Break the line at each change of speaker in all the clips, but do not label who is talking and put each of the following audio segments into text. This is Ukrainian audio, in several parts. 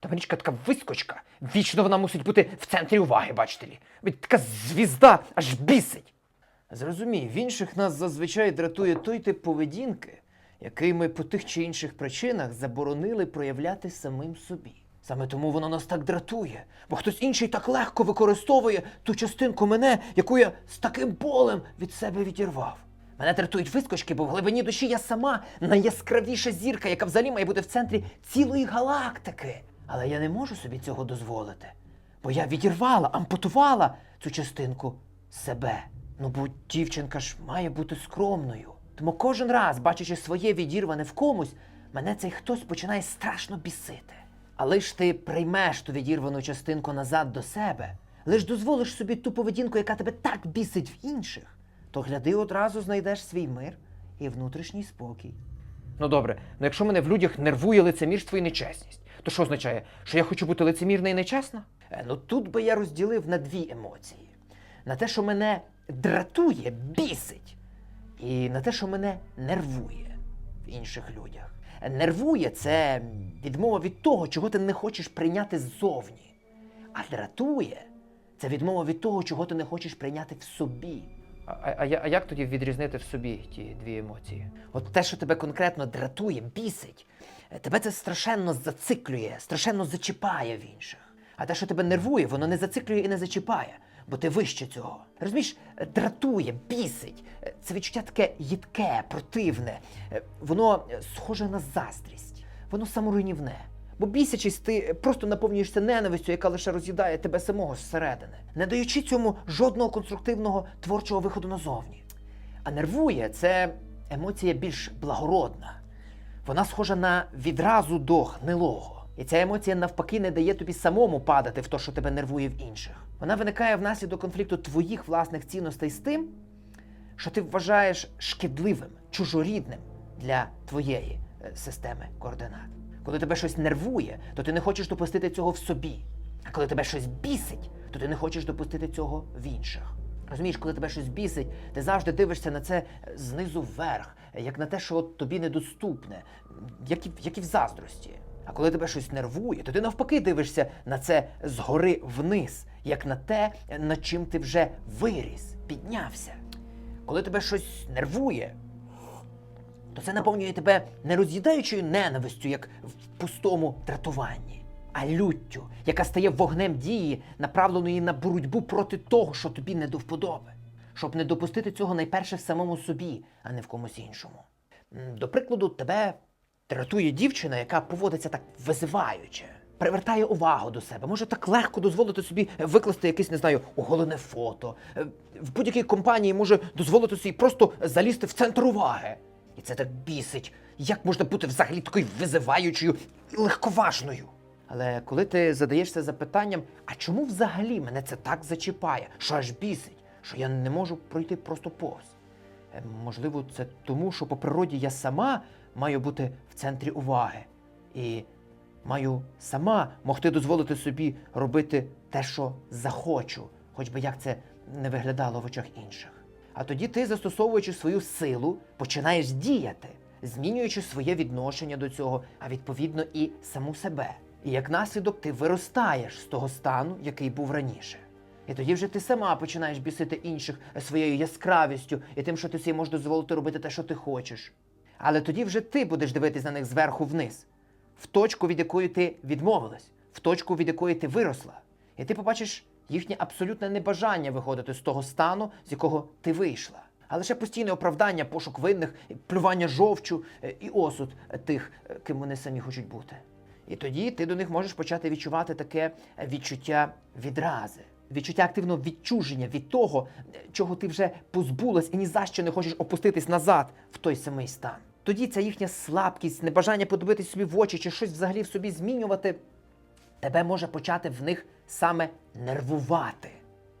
Та Марічка така вискочка. Вічно вона мусить бути в центрі уваги, бачите лі. Така звізда аж бісить. Зрозумій, в інших нас зазвичай дратує той тип поведінки, який ми по тих чи інших причинах заборонили проявляти самим собі. Саме тому воно нас так дратує, бо хтось інший так легко використовує ту частинку мене, яку я з таким болем від себе відірвав. Мене дратують вискочки, бо в глибині душі я сама найяскравіша зірка, яка взагалі має бути в центрі цілої галактики. Але я не можу собі цього дозволити, бо я відірвала, ампутувала цю частинку себе. Ну, бо дівчинка ж має бути скромною. Тому кожен раз, бачачи своє відірване в комусь, мене цей хтось починає страшно бісити. Але ж ти приймеш ту відірвану частинку назад до себе, лиш дозволиш собі ту поведінку, яка тебе так бісить в інших, то гляди одразу знайдеш свій мир і внутрішній спокій. Ну добре, ну якщо мене в людях нервує лицемірство і нечесність, то що означає, що я хочу бути лицемірна і нечесна? Е, ну тут би я розділив на дві емоції: на те, що мене дратує, бісить, і на те, що мене нервує в інших людях. Нервує це відмова від того, чого ти не хочеш прийняти ззовні. А дратує це відмова від того, чого ти не хочеш прийняти в собі. А, а, а, як тоді відрізнити в собі ті дві емоції? От те, що тебе конкретно дратує, бісить, е, тебе це страшенно зациклює, страшенно зачіпає в інших. А те, що тебе нервує, воно не зациклює і не зачіпає, бо ти вище цього. Розумієш, е, дратує, бісить. Е, Це відчуття таке їдке, противне. Воно схоже на заздрість, воно саморуйнівне. Бо бісячись, ти просто наповнюєшся ненавистю, яка лише роз'їдає тебе самого зсередини, не даючи цьому жодного конструктивного творчого виходу назовні. А нервує це емоція більш благородна. Вона схожа на відразу до гнилого. І ця емоція навпаки не дає тобі самому падати в те, що тебе нервує в інших. Вона виникає внаслідок конфлікту твоїх власних цінностей з тим, що ти вважаєш шкідливим, чужорідним для твоєї е, системи координат. Коли тебе щось нервує, то ти не хочеш допустити цього в собі. А коли тебе щось бісить, то ти не хочеш допустити цього в інших. Розумієш, коли тебе щось бісить, ти завжди дивишся на це е, знизу вверх, е, як на те, що от тобі недоступне, як і, як і в заздрості. А коли тебе щось нервує, то ти навпаки дивишся на це згори вниз, як на те, е, над чим ти вже виріс, піднявся. Коли тебе щось нервує, то це наповнює тебе не роз'їдаючою ненавистю, як в пустому дратуванні, а люттю, яка стає вогнем дії, направленої на боротьбу проти того, що тобі не до вподоби, щоб не допустити цього найперше в самому собі, а не в комусь іншому. До прикладу, тебе дратує дівчина, яка поводиться так визиваюче. Привертає увагу до себе, може так легко дозволити собі викласти якесь, не знаю, оголене фото. Е, В будь-якій компанії може дозволити собі просто залізти в центр уваги. І це так бісить. Як можна бути взагалі такою визиваючою і легковажною? Але коли ти задаєшся запитанням, а чому взагалі мене це так зачіпає, що аж бісить, що я не можу пройти просто повз? Е, Можливо, це тому, що по природі я сама маю бути в центрі уваги і маю сама могти дозволити собі робити те, що захочу, хоч би як це не виглядало в очах інших. А тоді ти, застосовуючи свою силу, починаєш діяти, змінюючи своє відношення до цього, а відповідно і саму себе. І як наслідок ти виростаєш з того стану, який був раніше. І тоді вже ти сама починаєш бісити інших своєю яскравістю і тим, що ти собі можеш дозволити робити те, що ти хочеш. Але тоді вже ти будеш дивитись на них зверху вниз, в точку, від якої ти відмовилась, в точку, від якої ти виросла. І ти побачиш їхнє абсолютне небажання виходити з того стану, з якого ти вийшла. А лише постійне оправдання, пошук винних, плювання жовчу е, і осуд тих, е, ким вони самі хочуть бути. І тоді ти до них можеш почати відчувати таке відчуття відрази, відчуття активного відчуження від того, е, чого ти вже позбулась і ні за що не хочеш опуститись назад в той самий стан. Тоді ця їхня слабкість, небажання подивитись собі в очі чи щось взагалі в собі змінювати, тебе може почати в них саме нервувати.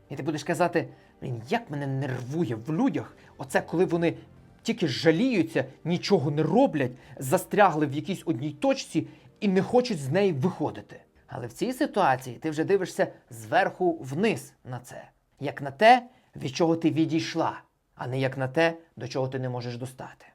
І ти будеш казати, «Блін, як мене нервує в людях, оце коли вони тільки жаліються, нічого не роблять, застрягли в якійсь одній точці і не хочуть з неї виходити. Але в цій ситуації ти вже дивишся зверху вниз на це, як на те, від чого ти відійшла, а не як на те, до чого ти не можеш достати.